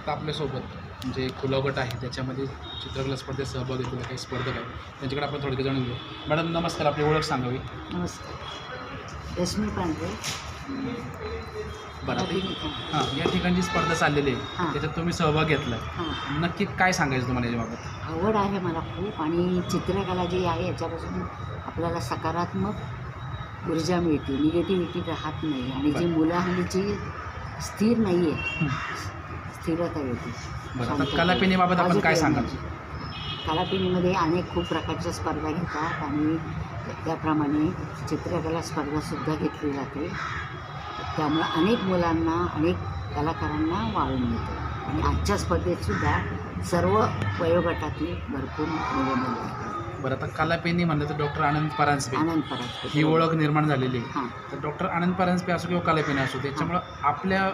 आत्ता आपल्यासोबत जे खुला गट आहे त्याच्यामध्ये चित्रकला स्पर्धेत सहभाग घेतलेला काही स्पर्धक आहे त्यांच्याकडे आपण थोडक्यात जाणून घेऊ. मॅडम नमस्कार आपली ओळख सांगावी. नमस्कार. रश्मी पांढरे बरं. हां या ठिकाणी जी स्पर्धा चाललेली आहे. त्याच्यात तुम्ही सहभाग घेतला नक्की काय सांगायचं तुम्हाला याच्याबाबत? आवड आहे मला खूप आणि चित्रकला जी आहे याच्यापासून आपल्याला सकारात्मक ऊर्जा मिळते. निगेटिव्हिटी राहत नाही. आणि जी. मुलं हल्लीची स्थिर नाही आहे स्थिरता येते बरं आता शांतता कलापेनीबाबत आपण काय Positive सांगाल. कलापिनीमध्ये अनेक खूप प्रकारच्या स्पर्धा घेतात आणि त्याप्रमाणे चित्रकला स्पर्धासुद्धा घेतली जाते. त्यामुळे अनेक मुलांना अनेक कलाकारांना वाव मिळतो. आणि आजच्या स्पर्धेतसुद्धा सर्व वयोगटातील भरपूर मुले मुली आहेत. बरं आता कलापेनी म्हणलं तर डॉक्टर आनंद परांजपे. आनंद परात ही ओळख निर्माण झालेली आहे. हां. तर डॉक्टर आनंद परांजपे असो किंवा कलापेनी असो त्याच्यामुळं आपल्या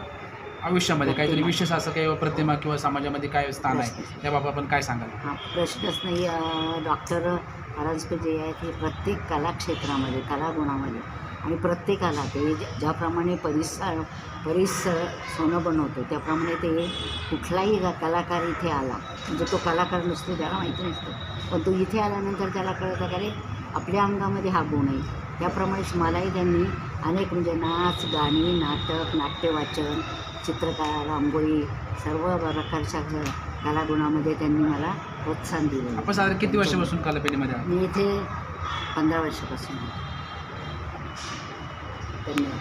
आयुष्यामध्ये काहीतरी विशेष असं काही प्रतिमा किंवा समाजामध्ये काय स्थान आहे त्याबाबत आपण काय सांगाल? हा प्रश्नच नाही अं, डॉक्टर परांजपे जे आहेत हे प्रत्येक कलाक्षेत्रामध्ये कलागुणामध्ये आणि प्रत्येकाला ते ज- ज्याप्रमाणे परिसर परिसर सोनं बनवतो त्याप्रमाणे ते कुठलाही ग- कलाकार इथे आला. म्हणजे तो कलाकार नसतो त्याला माहिती नसतं. पण तो इथे आल्यानंतर त्याला कळतं का रे आपल्या अंगामध्ये हा गुण आहे. त्याप्रमाणे मलाही त्यांनी अनेक म्हणजे नाच गाणी नाटक नाट्यवाचन चित्रकला रांगोळी सर्व प्रकारच्या कलागुणामध्ये त्यांनी मला प्रोत्साहन दिलं. आपण साधारण किती वर्षापासून कलापेनीमध्ये आहात? मी इथे पंधरा वर्षापासून. धन्यवाद.